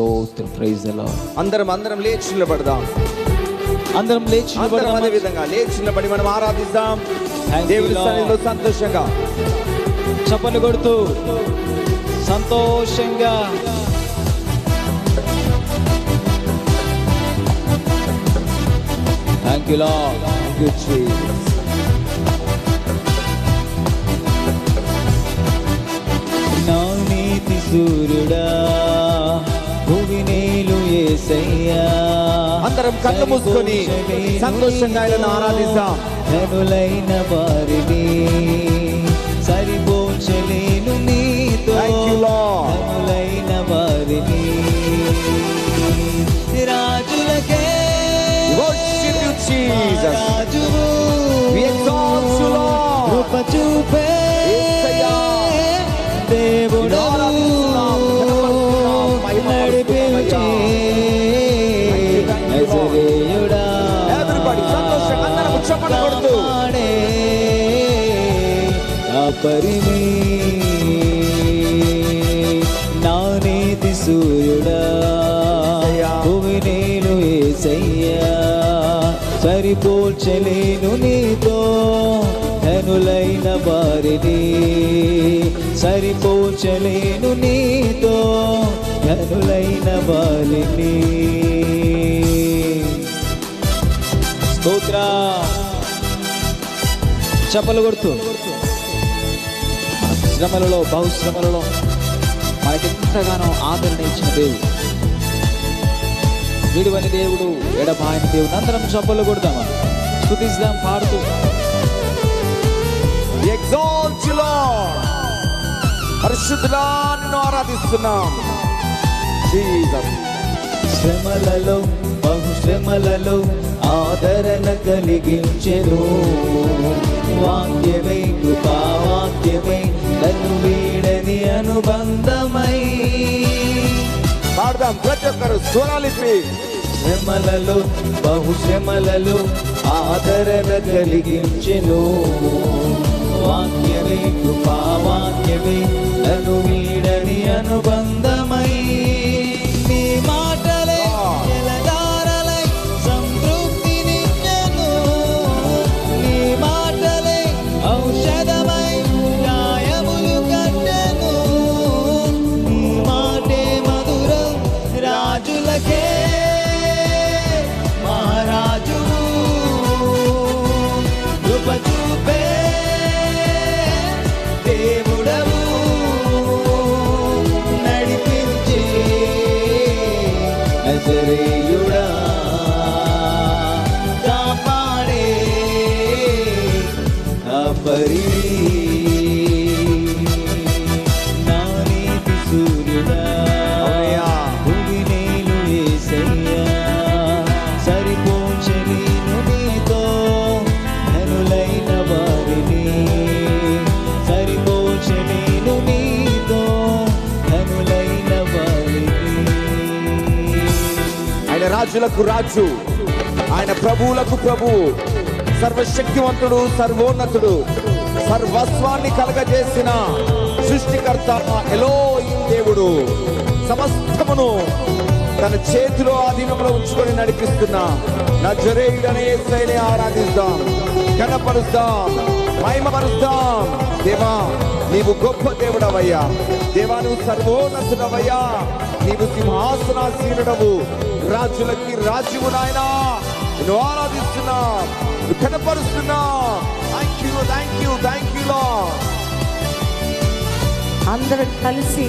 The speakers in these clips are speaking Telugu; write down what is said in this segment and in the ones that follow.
స్తోత్రం ప్రైజ్ అలా అందరం అందరం లేచి నిలబడదాం. అందరం లేచి అందరం? అదే విధంగా లేచి నిలబడి మనం ఆరాధిద్దాం. దేవుని Lord. సన్నిధిలో సంతోషంగా. చప్పలు కొడుతూ సంతోషంగా. Thank you lord Thank you, Jesus. నా నీతి సూర్యుడా. అందరం కళ్ళు మూసుకొని సంతోషంగా ఆయనను ఆరాధిద్దాం. ధనులైన వారిని కాపరివి నా నీతి సూర్యుడా. యేసయ్యా. భూమి నేను ఏసయ్యా సరిపోల్చలేను నీతో. ధనులైన వారిని. సరిపోల్చలేను నీతో. ధనులైన వారిని. స్తోత్ర. చప్పలు కొడుతూ. శ్రమలలో బహుశ్రమలలో మనకెంతగానో ఆదరణ ఇచ్చిన దేవుడు. విడువని దేవుడు ఎడబాయని దేవుడు. అందరం చప్పలు కొడదామా? స్థుతిస్తాం పాడుతూ. Lord. పరిశుద్ధులా నిన్ను ఆరాధిస్తున్నాం. శ్రమలలో బహుశ్రమలలో ఆదరణ కలిగించెను. వాక్యమై అనుబంధమై. పాడదాం. ప్రతి ఒక్కరు స్వరాలిపి. శ్రమలలో బహుశ్రమలలో ఆదరణ కలిగించెను. వాక్యమే కృపావాక్యమే నన్ను వీడని అనుబంధమై. నజరేయుడా రాజులకు రాజు. ఆయన ప్రభువులకు ప్రభువు సర్వశక్తివంతుడు సర్వోన్నతుడు. సర్వస్వాన్ని కలగజేసిన సృష్టికర్త ఎలో దేవుడు. సమస్తమును తన చేతిలో ఆధీనంలో ఉంచుకొని నడిపిస్తున్న నజరేయుడనే శైలి ఆరాధిస్తాం కనపరుస్తాం మహిమపరుస్తాం దేవా నీవు గొప్ప దేవుడవయ్యా. దేవా నువ్వు సర్వోన్నతుడవయ్యా. నీవు సింహాసనాసీనుడవు రాజులకి రాజువు నాయనా. నువ్వు ఆరాధిస్తున్నా. నువ్వు కనపరుస్తున్నా thank you thank you thank you lord అందరం కలిసి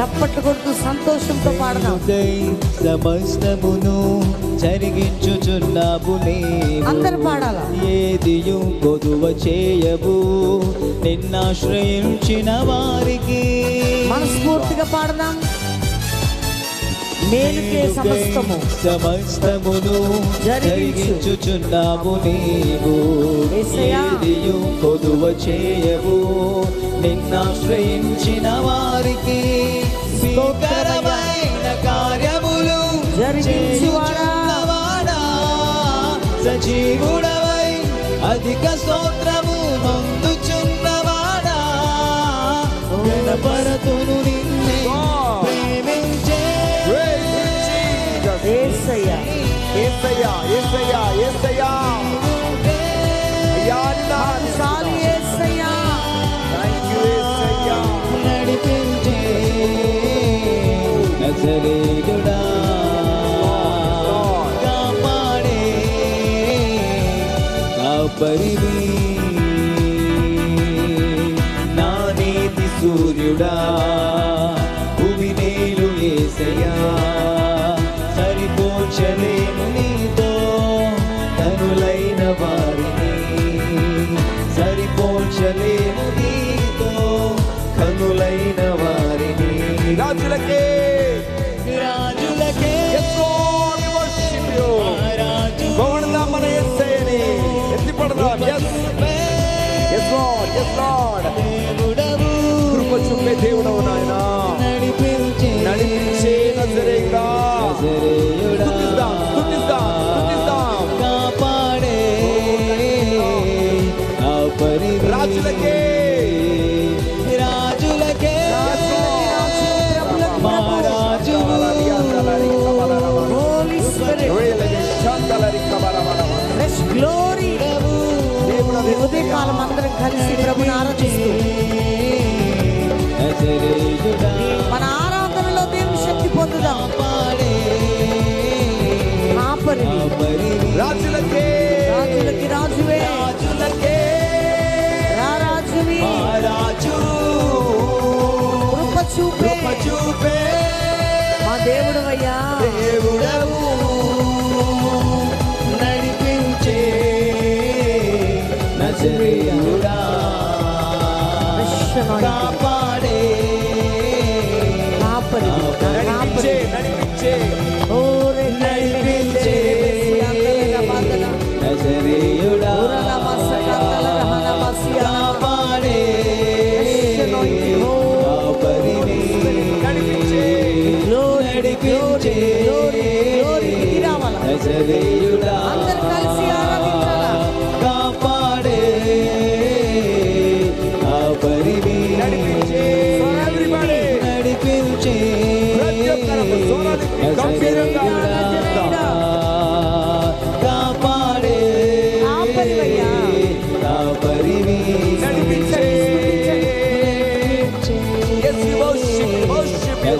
చప్పట్లు కొడుతూ సంతోషంతో పాడదాం సమస్తమును జరిగించుచున్నావు నీవు. అందరూ పాడాలా? ఏదియు కొదువ చేయవు నిన్నాశ్రయించిన వారికి మనస్ఫూర్తిగా పాడదాం మేలుకే సమస్తము సమస్తమును జరిగించు. జరిగించుచున్నావు నీవు. ఏదియు కొదువ చేయవు నిన్నాశ్రయించిన వారికి స్తోత్రమైన కార్యములు జరిగించువాడా సజీవుడవై అధిక స్తోత్రము మందుచున్నవాడా. గణపరతును నిన్నే ప్రేమించే ఏసయ్యా ఏసయ్యా పరివి నా నీతి సూర్యుడా. from. Yes. Yes, Lord. Yes, Lord. కృప చూపే దేవుడవు నాయనా మనం అందరం కలిసి ప్రభుని ఆరాధిస్తూ కాపాడే కాపరి కాపరి ఓరే నడిపించే నజరేయుడా కాపాడే కాపరిని నడిపించే నజరే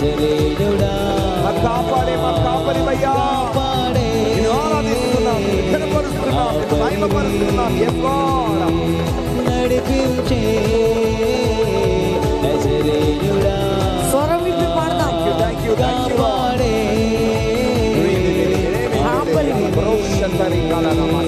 నజరేయుడా మా కాపాడే మా కాపరివయ్యా కాపాడే నేను ఆరాధిస్తున్నాం ఘనపరుస్తున్నాం మహిమపరుస్తున్నాం యెహోవా నడిపించే నజరేయుడా స్వరం విప్పి పాడదాం థాంక్ యూ థాంక్ యూ కాపాడే కాపరి పరోక్ష తరికాల నమస్కారం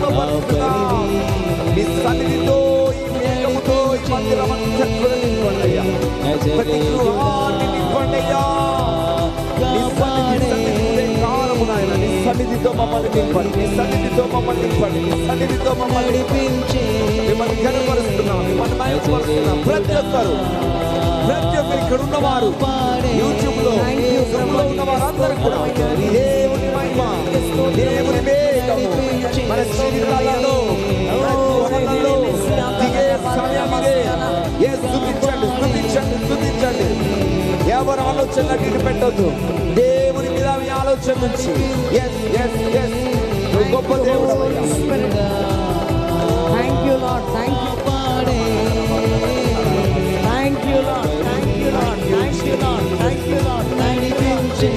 మహిమపరుస్తున్నావు నీ సన్నిధితో ప్రతి ఒక్కరు ప్రతి ఒక్కరు ఇక్కడ ఉన్నవారు యూట్యూబ్లో యూట్యూబ్లో ఉన్న వారందరూ కూడా ఆలోచనలకు పెట్టద్దు దేవుని మీద మీ ఆలోచన నుంచి ఎస్ ఎస్ ఎస్ గొప్ప దేవుడు thank you lord thank you పాడే thank you lord thank you lord thank you lord thank you lord నడిపించే